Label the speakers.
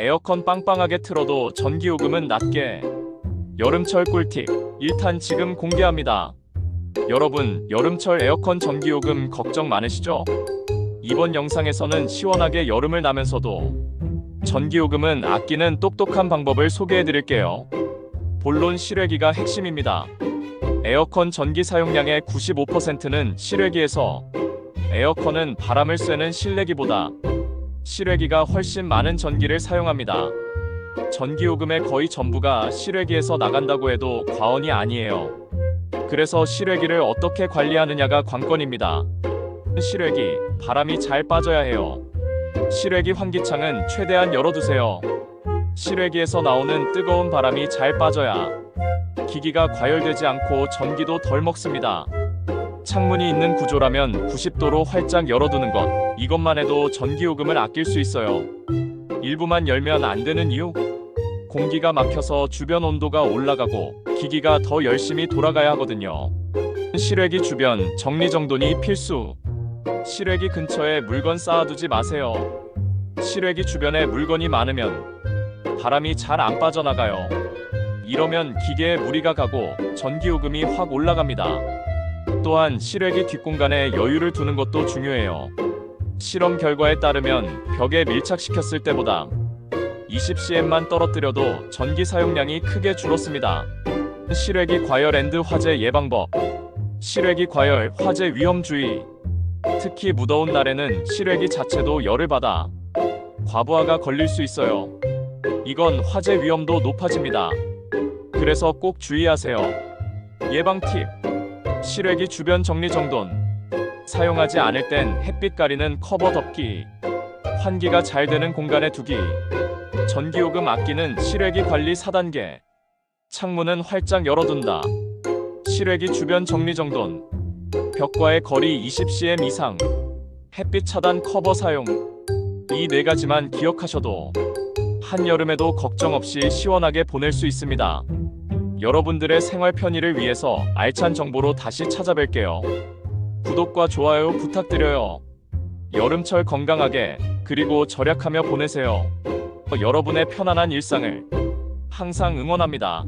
Speaker 1: 에어컨 빵빵하게 틀어도 전기요금은 낮게. 여름철 꿀팁 1탄 지금 공개합니다. 여러분, 여름철 에어컨 전기요금 걱정 많으시죠? 이번 영상에서는 시원하게 여름을 나면서도 전기요금은 아끼는 똑똑한 방법을 소개해 드릴게요. 본론 실외기가 핵심입니다. 에어컨 전기 사용량의 95%는 실외기에서 에어컨은 바람을 쐬는 실내기보다 실외기가 훨씬 많은 전기를 사용합니다. 전기요금의 거의 전부가 실외기에서 나간다고 해도 과언이 아니에요. 그래서 실외기를 어떻게 관리하느냐가 관건입니다. 실외기, 바람이 잘 빠져야 해요. 실외기 환기창은 최대한 열어두세요. 실외기에서 나오는 뜨거운 바람이 잘 빠져야 기기가 과열되지 않고 전기도 덜 먹습니다. 창문이 있는 구조라면 90도로 활짝 열어두는 것. 이것만 해도 전기요금을 아낄 수 있어요. 일부만 열면 안 되는 이유? 공기가 막혀서 주변 온도가 올라가고 기기가 더 열심히 돌아가야 하거든요. 실외기 주변 정리정돈이 필수. 실외기 근처에 물건 쌓아두지 마세요. 실외기 주변에 물건이 많으면 바람이 잘 안 빠져나가요. 이러면 기계에 무리가 가고 전기요금이 확 올라갑니다. 또한 실외기 뒷공간에 여유를 두는 것도 중요해요. 실험 결과에 따르면 벽에 밀착시켰을 때보다 20cm만 떨어뜨려도 전기 사용량이 크게 줄었습니다. 실외기 과열 앤드 화재 예방법 실외기 과열 화재 위험 주의 특히 무더운 날에는 실외기 자체도 열을 받아 과부하가 걸릴 수 있어요. 이건 화재 위험도 높아집니다. 그래서 꼭 주의하세요. 예방 팁 실외기 주변 정리 정돈. 사용하지 않을 땐 햇빛 가리는 커버 덮기. 환기가 잘 되는 공간에 두기. 전기요금 아끼는 실외기 관리 4단계. 창문은 활짝 열어둔다. 실외기 주변 정리 정돈. 벽과의 거리 20cm 이상. 햇빛 차단 커버 사용. 이 네 가지만 기억하셔도 한여름에도 걱정 없이 시원하게 보낼 수 있습니다. 여러분들의 생활 편의를 위해서 알찬 정보로 다시 찾아뵐게요. 구독과 좋아요 부탁드려요. 여름철 건강하게 그리고 절약하며 보내세요. 여러분의 편안한 일상을 항상 응원합니다.